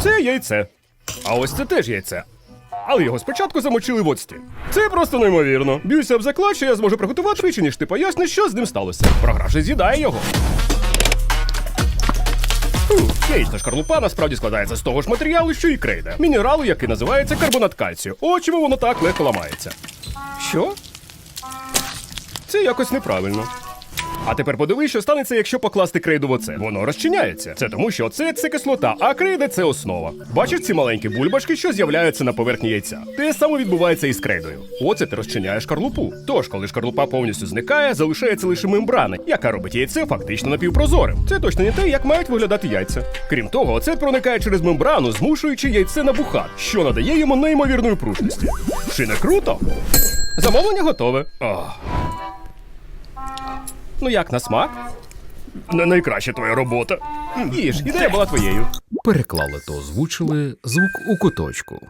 Це яйце. А ось це теж яйце. Але його спочатку замочили в оцті. Це просто неймовірно. Б'юся об заклад, що я зможу приготувати швидше, ніж ти поясниш, що з ним сталося. Програвши з'їдає його. Яєчна шкарлупа насправді складається з того ж матеріалу, що і крейда. Мінералу, який називається карбонат кальцію. Чому воно так легко ламається. Що? Це якось неправильно. А тепер подивись, що станеться, якщо покласти крейду в оце. Воно розчиняється. Це тому, що оце це кислота, а крейда це основа. Бачиш ці маленькі бульбашки, що з'являються на поверхні яйця. Те саме відбувається і з крейдою. Ти розчиняєш шкарлупу. Тож, коли шкарлупа повністю зникає, залишається лише мембрана, яка робить яйце фактично напівпрозорим. Це точно не те, як мають виглядати яйця. Крім того, оце проникає через мембрану, змушуючи яйце набухати, що надає йому неймовірної пружності. Чи не круто? Замовлення готове. Ох. Ну як на смак? Не найкраща твоя робота. Їж, ідея була твоєю. Переклали та озвучили звук у куточку.